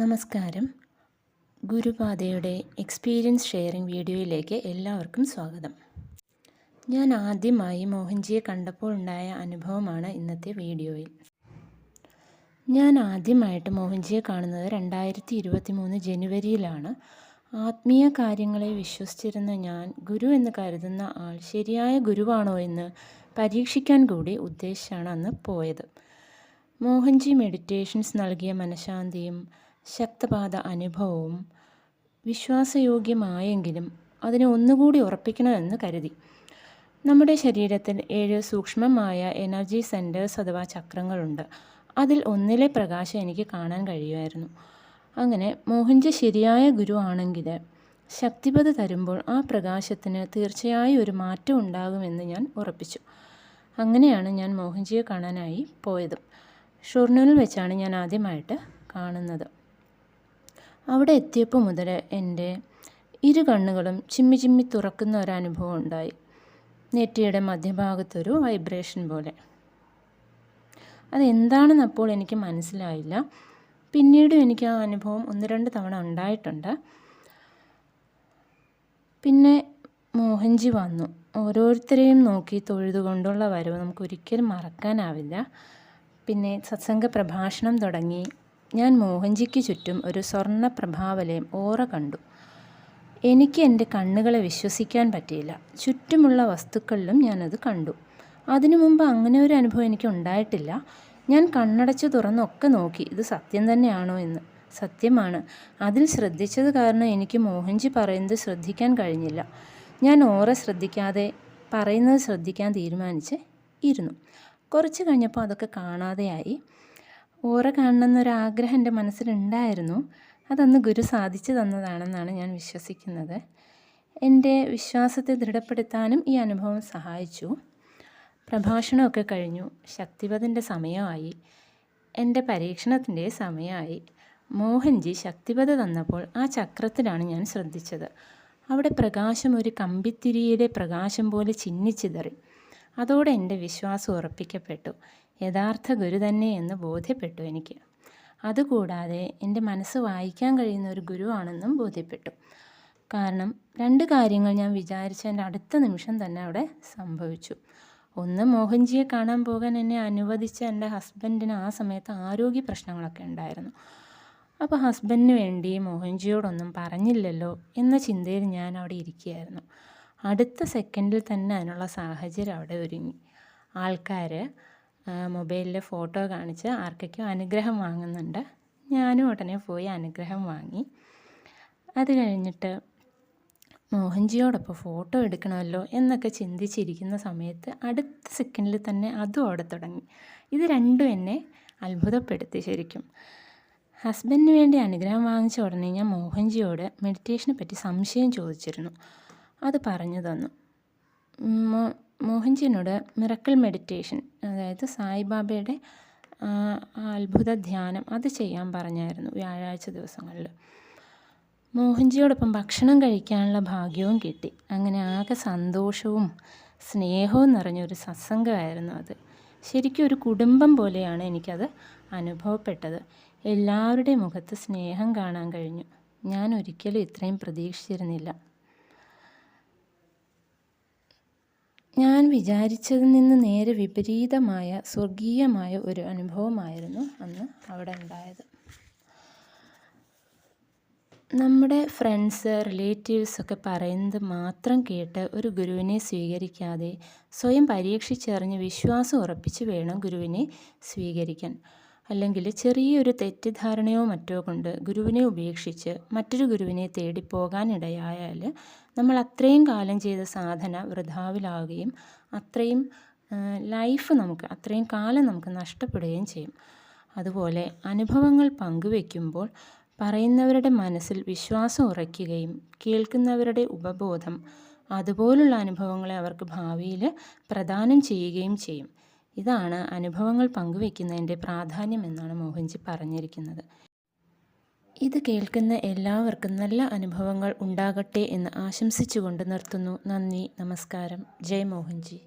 നമസ്കാരം. ഗുരുപാതയുടെ experience sharing വീഡിയോയിലേക്ക് എല്ലാവർക്കും സ്വാഗതം. ഞാൻ ആദ്യമായി മോഹൻജിയെ കണ്ടപ്പോൾ ഉണ്ടായ അനുഭവമാണ് ഇന്നത്തെ വീഡിയോയിൽ. ഞാൻ ആദ്യമായിട്ട് മോഹൻജിയെ കാണുന്നത് രണ്ടായിരത്തി ഇരുപത്തി മൂന്ന് ജനുവരിയിലാണ്. ആത്മീയ കാര്യങ്ങളെ വിശ്വസിച്ചിരുന്ന ഞാൻ ഗുരു എന്ന് കരുതുന്ന ആൾ ശരിയായ ഗുരുവാണോ എന്ന് പരീക്ഷിക്കാൻ കൂടി ഉദ്ദേശിച്ചാണ് അന്ന് പോയത്. മോഹൻജി മെഡിറ്റേഷൻസ് നൽകിയ മനഃശാന്തിയും ശക്തപാത അനുഭവവും വിശ്വാസയോഗ്യമായെങ്കിലും അതിനെ ഒന്നുകൂടി ഉറപ്പിക്കണമെന്ന് കരുതി. നമ്മുടെ ശരീരത്തിൽ ഏഴ് സൂക്ഷ്മമായ എനർജി സെന്റേഴ്സ് അഥവാ ചക്രങ്ങളുണ്ട്. അതിൽ ഒന്നിലെ പ്രകാശം എനിക്ക് കാണാൻ കഴിയുമായിരുന്നു. അങ്ങനെ മോഹൻജി ശരിയായ ഗുരു ആണെങ്കിൽ ശക്തിപത തരുമ്പോൾ ആ പ്രകാശത്തിന് തീർച്ചയായും ഒരു മാറ്റം ഉണ്ടാകുമെന്ന് ഞാൻ ഉറപ്പിച്ചു. അങ്ങനെയാണ് ഞാൻ മോഹൻജിയെ കാണാനായി പോയത്. ഷൊർണൂരിൽ വെച്ചാണ് ഞാൻ ആദ്യമായിട്ട് കാണുന്നത്. അവിടെ എത്തിയപ്പോൾ മുതൽ എന്റെ ഇരു കണ്ണുകളും ചിമ്മി ചിമ്മി തുറക്കുന്ന ഒരനുഭവം ഉണ്ടായി. നെറ്റിയുടെ മധ്യഭാഗത്തൊരു വൈബ്രേഷൻ പോലെ. അതെന്താണെന്ന് അപ്പോൾ എനിക്ക് മനസ്സിലായില്ല. പിന്നീട് എനിക്ക് ആ അനുഭവം ഒന്ന് രണ്ട് തവണ ഉണ്ടായിട്ടുണ്ട്. പിന്നെ മോഹൻജി വന്നു. ഓരോരുത്തരെയും നോക്കി തൊഴുതുകൊണ്ടുള്ള വരവ് നമുക്ക് ഒരിക്കലും മറക്കാനാവില്ല. പിന്നെ സത്സംഗ പ്രഭാഷണം തുടങ്ങി. ഞാൻ മോഹൻജിക്ക് ചുറ്റും ഒരു സ്വർണ പ്രഭാവലയം ഓറ കണ്ടു. എനിക്ക് എന്റെ കണ്ണുകളെ വിശ്വസിക്കാൻ പറ്റിയില്ല. ചുറ്റുമുള്ള വസ്തുക്കളിലും ഞാനത് കണ്ടു. അതിനു മുമ്പ് അങ്ങനെ ഒരു അനുഭവം എനിക്ക് ഉണ്ടായിട്ടില്ല. ഞാൻ കണ്ണടച്ച് തുറന്നൊക്കെ നോക്കി. ഇത് സത്യം തന്നെയാണോ എന്ന്. സത്യമാണ്. അതിൽ ശ്രദ്ധിച്ചത് കാരണം എനിക്ക് മോഹൻജി പറയുന്നത് ശ്രദ്ധിക്കാൻ കഴിഞ്ഞില്ല. ഞാൻ ഓറ ശ്രദ്ധിക്കാതെ പറയുന്നത് ശ്രദ്ധിക്കാൻ തീരുമാനിച്ച് ഇരുന്നു. കുറച്ച് കഴിഞ്ഞപ്പോൾ അതൊക്കെ കാണാതെയായി. ഓറ കാണണമെന്നൊരാഗ്രഹം എന്റെ മനസ്സിലുണ്ടായിരുന്നു. അതന്ന് ഗുരു സാധിച്ചു തന്നതാണെന്നാണ് ഞാൻ വിശ്വസിക്കുന്നത്. എന്റെ വിശ്വാസത്തെ ദൃഢപ്പെടുത്താനും ഈ അനുഭവം സഹായിച്ചു. പ്രഭാഷണമൊക്കെ കഴിഞ്ഞു. ശക്തിപഥന്റെ സമയമായി. എന്റെ പരീക്ഷണത്തിന്റെ സമയമായി. മോഹൻജി ശക്തിപഥ തന്നപ്പോൾ ആ ചക്രത്തിലാണ് ഞാൻ ശ്രദ്ധിച്ചത്. അവിടെ പ്രകാശം ഒരു കമ്പിത്തിരിയുടെ പ്രകാശം പോലെ ചിന്നിച്ചിതറി അതോടെ എന്റെ വിശ്വാസം ഉറപ്പിക്കപ്പെട്ടു. യഥാർത്ഥ ഗുരു തന്നെ എന്ന് ബോധ്യപ്പെട്ടു എനിക്ക്. അതുകൂടാതെ എന്റെ മനസ്സ് വായിക്കാൻ കഴിയുന്ന ഒരു ഗുരുവാണെന്നും ബോധ്യപ്പെട്ടു. കാരണം രണ്ട് കാര്യങ്ങൾ ഞാൻ വിചാരിച്ച എന്റെ അടുത്ത നിമിഷം തന്നെ അവിടെ സംഭവിച്ചു. ഒന്ന് മോഹൻജിയെ കാണാൻ പോകാൻ എന്നെ അനുവദിച്ച എന്റെ ഹസ്ബൻഡിന് ആ സമയത്ത് ആരോഗ്യ പ്രശ്നങ്ങളൊക്കെ ഉണ്ടായിരുന്നു. അപ്പോൾ ഹസ്ബൻഡിന് വേണ്ടി മോഹൻജിയോടൊന്നും പറഞ്ഞില്ലല്ലോ എന്ന ചിന്തയിൽ ഞാൻ അവിടെ ഇരിക്കുകയായിരുന്നു. അടുത്ത സെക്കൻഡിൽ തന്നെ അതിനുള്ള സാഹചര്യം അവിടെ ഒരുങ്ങി. ആൾക്കാർ മൊബൈലിൽ ഫോട്ടോ കാണിച്ച് ആർക്കൊക്കെയോ അനുഗ്രഹം വാങ്ങുന്നുണ്ട്. ഞാനും ഉടനെ പോയി അനുഗ്രഹം വാങ്ങി. അത് കഴിഞ്ഞിട്ട് മോഹൻജിയോടൊപ്പം ഫോട്ടോ എടുക്കണമല്ലോ എന്നൊക്കെ ചിന്തിച്ചിരിക്കുന്ന സമയത്ത് അടുത്ത സെക്കൻഡിൽ തന്നെ അതും ഓടെ തുടങ്ങി. ഇത് രണ്ടും എന്നെ അത്ഭുതപ്പെടുത്തി ശരിക്കും. ഹസ്ബൻഡിന് വേണ്ടി അനുഗ്രഹം വാങ്ങിച്ച ഉടനെ ഞാൻ മോഹൻജിയോട് മെഡിറ്റേഷനെ പറ്റി സംശയം ചോദിച്ചിരുന്നു. അത് പറഞ്ഞു തന്നു. മോഹൻജിനോട് മിറക്കിൾ മെഡിറ്റേഷൻ അതായത് സായിബാബയുടെ അത്ഭുത ധ്യാനം അത് ചെയ്യാൻ പറഞ്ഞായിരുന്നു വ്യാഴാഴ്ച ദിവസങ്ങളിൽ. മോഹൻജിയോടൊപ്പം ഭക്ഷണം കഴിക്കാനുള്ള ഭാഗ്യവും കിട്ടി. അങ്ങനെ ആകെ സന്തോഷവും സ്നേഹവും നിറഞ്ഞൊരു സത്സംഗമായിരുന്നു അത്. ശരിക്കും ഒരു കുടുംബം പോലെയാണ് എനിക്കത് അനുഭവപ്പെട്ടത്. എല്ലാവരുടെയും മുഖത്ത് സ്നേഹം കാണാൻ കഴിഞ്ഞു. ഞാൻ ഒരിക്കലും ഇത്രയും പ്രതീക്ഷിച്ചിരുന്നില്ല. ഞാൻ വിചാരിച്ചതിൽ നിന്ന് നേരെ വിപരീതമായ സ്വർഗീയമായ ഒരു അനുഭവമായിരുന്നു അന്ന് അവിടെ ഉണ്ടായത്. നമ്മുടെ ഫ്രണ്ട്സ് റിലേറ്റീവ്സ് ഒക്കെ പറയുന്നത് മാത്രം കേട്ട് ഒരു ഗുരുവിനെ സ്വീകരിക്കാതെ സ്വയം പരീക്ഷിച്ചറിഞ്ഞ് വിശ്വാസം ഉറപ്പിച്ച് വേണം ഗുരുവിനെ സ്വീകരിക്കാൻ. അല്ലെങ്കിൽ ചെറിയൊരു തെറ്റിദ്ധാരണയോ മറ്റോ കൊണ്ട് ഗുരുവിനെ ഉപേക്ഷിച്ച് മറ്റൊരു ഗുരുവിനെ തേടി പോകാനിടയായാൽ നമ്മൾ അത്രയും കാലം ചെയ്ത സാധന വൃഥാവിലാവുകയും അത്രയും ലൈഫ് നമുക്ക് അത്രയും കാലം നമുക്ക് നഷ്ടപ്പെടുകയും ചെയ്യും. അതുപോലെ അനുഭവങ്ങൾ പങ്കുവെക്കുമ്പോൾ പറയുന്നവരുടെ മനസ്സിൽ വിശ്വാസം ഉറയ്ക്കുകയും കേൾക്കുന്നവരുടെ ഉപബോധം അതുപോലുള്ള അനുഭവങ്ങളെ അവർക്ക് ഭാവിയിൽ പ്രദാനം ചെയ്യുകയും ചെയ്യും. ഇതാണ് അനുഭവങ്ങൾ പങ്കുവയ്ക്കുന്നതിന്റെ പ്രാധാന്യം എന്നാണ് മോഹൻജി പറഞ്ഞിരിക്കുന്നത്. ഇത് കേൾക്കുന്ന എല്ലാവർക്കും നല്ല അനുഭവങ്ങൾ ഉണ്ടാകട്ടെ എന്ന് ആശംസിച്ചുകൊണ്ട് നിർത്തുന്നു. നന്ദി നമസ്കാരം. ജയ് മോഹൻജി.